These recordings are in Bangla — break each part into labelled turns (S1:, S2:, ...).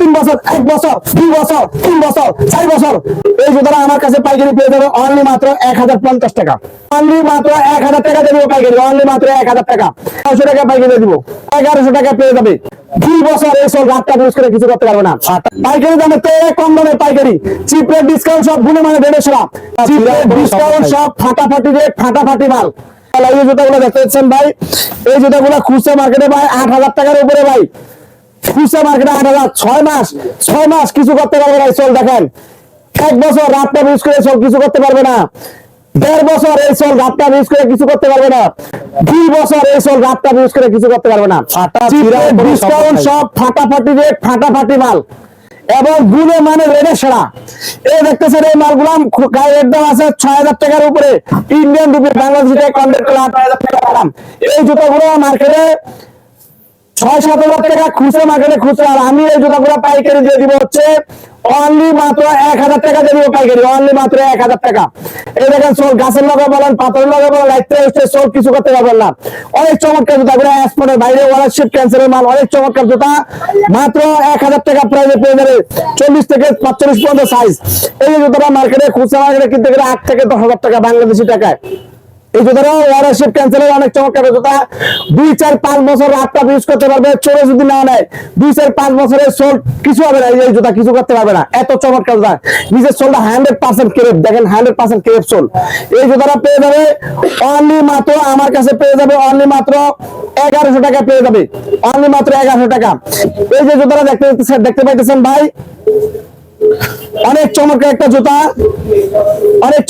S1: তিন বছর, এক বছর, দুই বছর, তিন বছর, চার বছর। এই জুতাটা আমার কাছে পাইকারি পেয়ে যাবে অনলি মাত্র এক হাজার পঞ্চাশ টাকা। অনলি মাত্র এক হাজার টাকা দেবো পাইকারি অনলি মাত্র এক হাজার টাকা। টাকা পাইকারি এগারোশো টাকা পেয়ে যাবে। দুই বছর এই সব রাতটা ইউজ করে কিছু করতে পারবে না। পাইকারি দামে তো কম দামে পাইকারি। চিপ রেট ডিসকাউন্ট সবগুলো মানে ডিসকাউন্ট সব ফাটাফাটি রেট ফাটাফাটি মাল। এই জুতাগুলো দেখতে পাচ্ছেন ভাই? এই জুতাগুলো খুচরা মার্কেটে ভাই আট হাজার টাকার উপরে ভাই। খুচরা মার্কেটে আট হাজার ছয় মাস ছয় মাস কিছু করতে পারবে না এই চল দেখেন। এক বছর রাতটা ইউজ করে চল কিছু করতে পারবে না। দেড় বছর এই চল রাতটা ইউজ করে কিছু করতে পারবে না। দুই বছর এই চল রাতটা ইউজ করে কিছু করতে পারবে না। ডিসকাউন্ট সব ফাটাফাটি রেট ফাটাফাটি মাল। এবং গুণে মানে রেডে সেরা। এই দেখতেছেন এই মালগুলো গায়ের দাম আছে ছয় হাজার টাকার উপরে। ইন্ডিয়ান রুপি বাংলাদেশি টাকা কনভার্ট করলে আট হাজার টাকা দাম। এই জুতোগুলো মার্কেটে ছয় সাত হাজার টাকা খুচরা মার্কেটে খুচরা। আর আমি এই জুতাগুলো পাইকারি দিয়ে দিব হচ্ছে অনলি মাত্র এক হাজার টাকা দিয়ে দিব পাইকারি অনলি মাত্র এক হাজার টাকা। এই দেখেন সোল গাছের লগে বলেন, পাথরের লগে বলেন লাইতে হচ্ছে সোল কিছু করতে পারবেন না। অনেক চমৎকার জুতা গুলো এক্সপোর্টের বাইরে ওয়ালারশিপ ক্যান্সেলের মাল, অনেক চমৎকার জুতা। মাত্র এক হাজার টাকা প্রাইজে পেয়ে যাবে চল্লিশ থেকে পাঁচচল্লিশ পর্যন্ত সাইজ এই জুতাটা মার্কেটে খুচরা মার্কেটে কিনতে গেলে আট থেকে দশ হাজার টাকা বাংলাদেশি টাকায়। এই জুতাটা ওয়ারারশিপ ক্যান্সেলের অনেক চমৎকার জুতা দুই, চার, পাঁচ বছর রাতটা ইউজ করতে পারবে চলে যদি না নেয়, দুই, চার, পাঁচ বছরের সোল কিছু হবে না, এই জুতা কিছু করতে পারবে না। এত চমৎকার জুতা। নিজের সোলটা হান্ড্রেড পার্সেন্ট কেরেপ দেখেন হান্ড্রেড পার্সেন্ট কেরেপ সোল এই জুতাটা পেয়ে যাবে অনলি মাত্র আমার কাছে পেয়ে যাবে অনলি মাত্র এগারোশো টাকা পেয়ে যাবে। অনলি মাত্র এগারোশো টাকা। এই যে জুতাটা দেখতে দেখতে পাইতেছেন ভাই, অনেক চমৎকার একটা জুতা।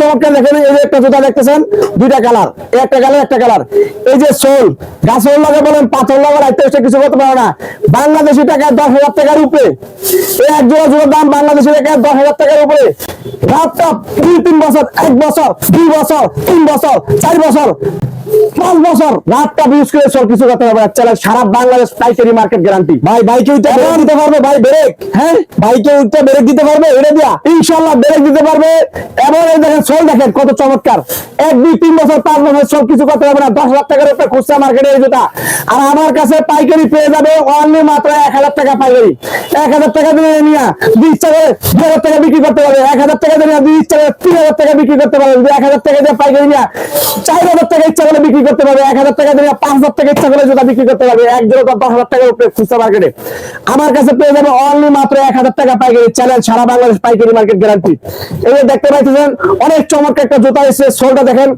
S1: চমৎকার দেখেন, এই যে একটা জুতা দেখতেছেন, দুইটা কালার একটা কালার একটা কালার এই যে সোল গাছের লাগে বলেন, পাথর লাগা রাখতে কিছু করতে পারে না। বাংলাদেশি টাকা দশ হাজার টাকার উপরে, এই এক জোড়া জোড়ার দাম বাংলাদেশি টাকা দশ হাজার টাকার উপরে। রাত দুই, তিন বছর, এক বছর, দুই বছর, তিন বছর, চার বছর। পাঁচ বছর রাতটা ইউজ করে সব কিছু করতে পারবে চলে সারা বাংলাদেশ পাইকারি মার্কেট গ্যারান্টি ভাই বাইকে উঠতে ব্রেক দিতে পারবে ভাই ব্রেক হ্যাঁ? বাইকে উঠতে ব্রেক দিতে পারবে এটা দিয়া ইনশাল্লাহ ব্রেক দিতে পারবে। এবং এই দেখেন সোল দেখেন কত চমৎকার। এক দুই তিন বছর পাঁচ বছর সব কিছু করতে পারবে না দশ লাখ টাকার উপরে খুচরা মার্কেটে এই জুতা। আর আমার কাছে পাইকারি পেয়ে যাবে অনলি মাত্র এক হাজার টাকা পাইকারি। এক হাজার টাকা দিয়ে নিয়ে দুই করে দুই হাজার টাকা বিক্রি করতে পারবে। এক হাজার টাকা দিয়ে দুই ইচ্ছা তিন হাজার টাকা বিক্রি করতে পারবে। এক হাজার টাকা দিয়ে পাইকারি নিয়ে চার হাজার টাকা ইচ্ছা করে বিক্রি করতে পারবে, এক হাজার টাকা দিয়ে পাঁচ হাজার টাকা ইচ্ছা করে জুতা বিক্রি করতে পারবে। এক জোড়া দশ হাজার টাকার উপরে খুচরা মার্কেটে আমার কাছে পেয়ে যাবে অনলি মাত্র এক হাজার টাকা পাইকারি চ্যালেঞ্জ সারা বাংলাদেশ পাইকারি মার্কেট গ্যারান্টি এই দেখতে পাইতেছেন, অনেক চমৎকার একটা জুতা এসেছে, সোলটা দেখেন।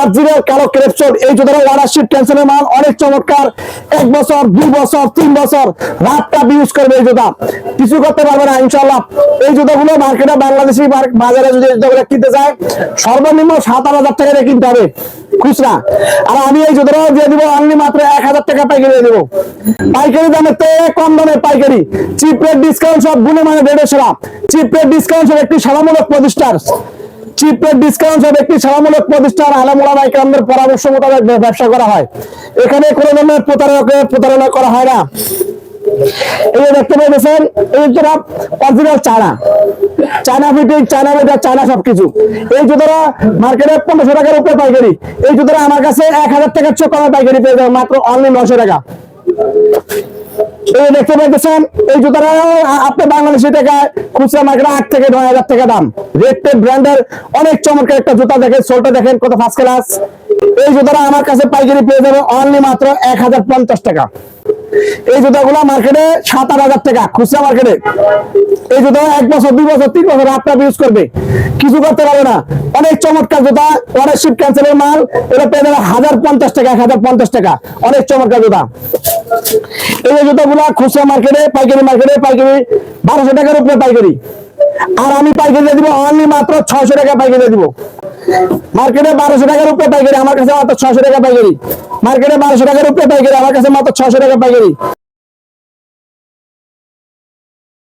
S1: অরিজিনাল কালো ক্রেপচোট এই মাল অনেক চমৎকার। এক বছর, দুই বছর, তিন বছর, রাতটা ইউজ করবে এই জুতা। কিছু করতে পারবে না ইনশাল্লাহ এই জুতাগুলো মার্কেটে বাংলাদেশি বাজারে যদি কিনতে যায় সর্বনিম্ন সাত হাজার টাকা দিয়ে কিনতে হবে। খুচরা। আর আমি এই জুতোটাও দিয়ে দিব অনলি মাত্র এক হাজার টাকা পাইকারি দিয়ে দিব। পাইকারি দামে তো কম দামে পাইকারি। চিপ রেট ডিসকাউন্ট সবগুলো মানে রেডে সেরা। চিপ রেট ডিসকাউন্ট সব একটি সেবামূলক প্রতিষ্ঠান। চিপ রেট ডিসকাউন্ট সব একটি সেবামূলক প্রতিষ্ঠান আলামুলা বাইকারদের পরামর্শ মোতাবেক ব্যবসা করা হয়। এখানে কোনো ধরনের প্রতারকের প্রতারণা করা হয় না। এই দেখতে পাইতেছেন, এই জুতোটা original China China fitting China meter China সবকিছু। এই জুতোটা মার্কেটে পনেরোশো টাকার উপরে পাইকারি। এই জুতোটা আমার কাছে এক হাজার টাকার চেয়ে কমে পাইকারি পেয়ে যাবে মাত্র অনলি নশো টাকা। দেখতে পাইতেছেন, এই জুতাটা আপনি বাংলাদেশি টাকায় খুচরা মার্কেটে আট থেকে নয় হাজার টাকা দাম। রেড ব্র্যান্ডের অনেক চমৎকার একটা জুতা দেখেন, সোলটা দেখেন, কত ফার্স্ট ক্লাস এই জুতাটা আমার কাছে পাইকারি পেয়ে যাবে অনলি মাত্র এক হাজার পঞ্চাশ টাকা। এই জুতাগুলো মার্কেটে সাত আট হাজার টাকা, খুচরা মার্কেটে এই জুতা এক বছর, দুই বছর, তিন বছর আপনার ইউজ করবে। কিছু করতে পারবে না। অনেক চমৎকার জুতা ওয়ারারশিপ ক্যান্সেলের মাল, এটা পেয়ে হাজার পঞ্চাশ টাকা এক হাজার পঞ্চাশ টাকা। অনেক চমৎকার জুতা। এই জুতাগুলো খুচরা মার্কেটে পাইকারি মার্কেটে পাইকারি বারোশো টাকার উপরে পাইকারি। আর আমি পাইকারি দিব অনলি মাত্র ছয়শো টাকা পাইকারি দিব। মার্কেটে বারোশো টাকার উপরে পাইকারি, আমার কাছে মাত্র ছয়শো টাকা পাইকারি। মার্কেটে বারোশো টাকার উপরে পাইকারি আমার কাছে মাত্র ছয়শো টাকা পাইকারি।